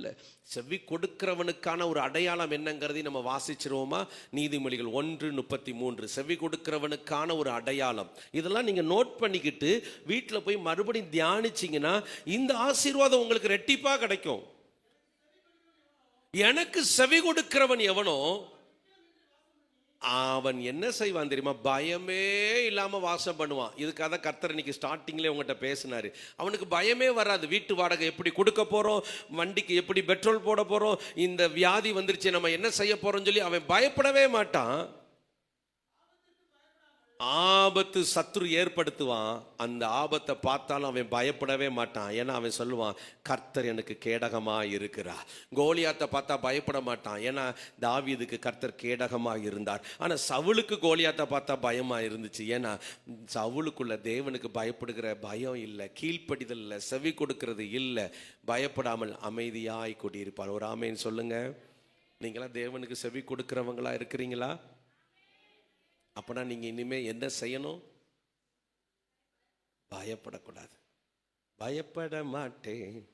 இல்லை. செவி கொடுக்கிறவனுக்கான ஒரு அடையாளம் என்னங்கிறதை நம்ம வாசிச்சிருவோமா? நீதிமொழிகள் ஒன்று முப்பத்தி மூன்று செவி கொடுக்கிறவனுக்கான ஒரு அடையாளம். இதெல்லாம் நீங்கள் நோட் பண்ணிக்கிட்டு வீட்டில் போய் மறுபடியும் தியானிச்சீங்கன்னா இந்த ஆசீர்வாதம் உங்களுக்கு ரெட்டிப்பாக கிடைக்கும். எனக்கு செவி கொடுக்கிறவன் எவனோ அவன் என்ன செய்வான் தெரியுமா? பயமே இல்லாமல் வாசம் பண்ணுவான். இதுக்காக தான் கர்த்தர் இன்னைக்கு ஸ்டார்டிங்லேயே உங்கள்கிட்ட பேசினார். அவனுக்கு பயமே வராது. வீட்டு வாடகை எப்படி கொடுக்க போகிறோம் வண்டிக்கு எப்படி பெட்ரோல் போட போகிறோம் இந்த வியாதி வந்துருச்சு நம்ம என்ன செய்ய போகிறோம்னு சொல்லி அவன் பயப்படவே மாட்டான். ஆபத்து சத்ரு ஏற்படுத்துவான். அந்த ஆபத்தை பார்த்தாலும் அவன் பயப்படவே மாட்டான். ஏன்னா அவன் சொல்லுவான் கர்த்தர் எனக்கு கேடகமாக இருக்கிறா கோலியாத்தை பார்த்தா பயப்பட மாட்டான். ஏன்னா தாவீதுக்கு கர்த்தர் கேடகமாக இருந்தார் ஆனால் சவுளுக்கு கோலியாத்தை பார்த்தா பயமாக இருந்துச்சு. ஏன்னா சவுளுக்குள்ள தேவனுக்கு பயப்படுகிற பயம் இல்லை கீழ்ப்படிதல் இல்லை செவி கொடுக்கறது இல்லை. பயப்படாமல் அமைதியாய் கொண்டிருப்பார் ஒரு ஆமைன்னு சொல்லுங்கள் நீங்களாம் தேவனுக்கு செவி கொடுக்குறவங்களா இருக்கிறீங்களா? அப்பனா நீங்கள் இனிமேல் என்ன செய்யணும்? பயப்படக்கூடாது. பயப்பட மாட்டேன்.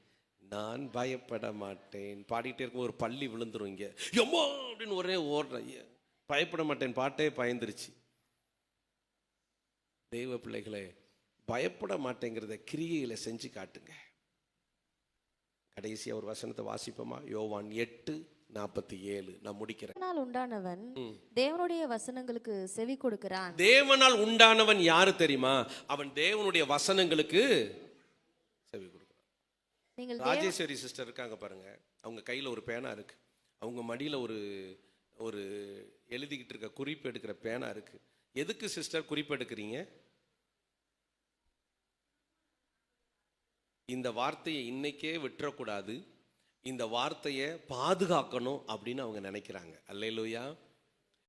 நான் பயப்பட மாட்டேன். பாடிக்கிட்டே இருக்கும் ஒரு பள்ளி விழுந்துரும் இங்கே. எம்மா அப்படின்னு ஒரே ஓடுறேன் பயப்பட மாட்டேன். பாட்டே பயந்துருச்சு. தெய்வ பிள்ளைகளே பயப்பட மாட்டேங்கிறத கிரியையில் செஞ்சு காட்டுங்க. கடைசி ஒரு வசனத்தை வாசிப்போமா? யோவான் எட்டு நாற்பத்தி ஏழு. நான் முடிக்கிறேன். தேவனால் உண்டானவன் தேவனுடைய வசனங்களுக்கு செவி கொடுக்கிறான். தேவனால் உண்டானவன் யாரு தெரியுமா? அவன் தேவனுடைய வசனங்களுக்கு செவி கொடுக்கிறான். நீங்கள் தேவ- ராஜேஸ்வரி சிஸ்டர் இருக்காங்க பாருங்க. அவங்க கையில ஒரு பேனா இருக்கு. அவங்க மடியில ஒரு ஒரு எழுதிக்கிட்டு இருக்க குறிப்பு எடுக்கிற பேனா இருக்கு. எதுக்கு சிஸ்டர் குறிப்பு எடுக்கிறீங்க? இந்த வார்த்தையை இன்னைக்கே விட்டுறக்கூடாது. இந்த வார்த்தையை பாதுகாக்கணும் அப்படின்னு அவங்க நினைக்கிறாங்க. அல்லையிலூயா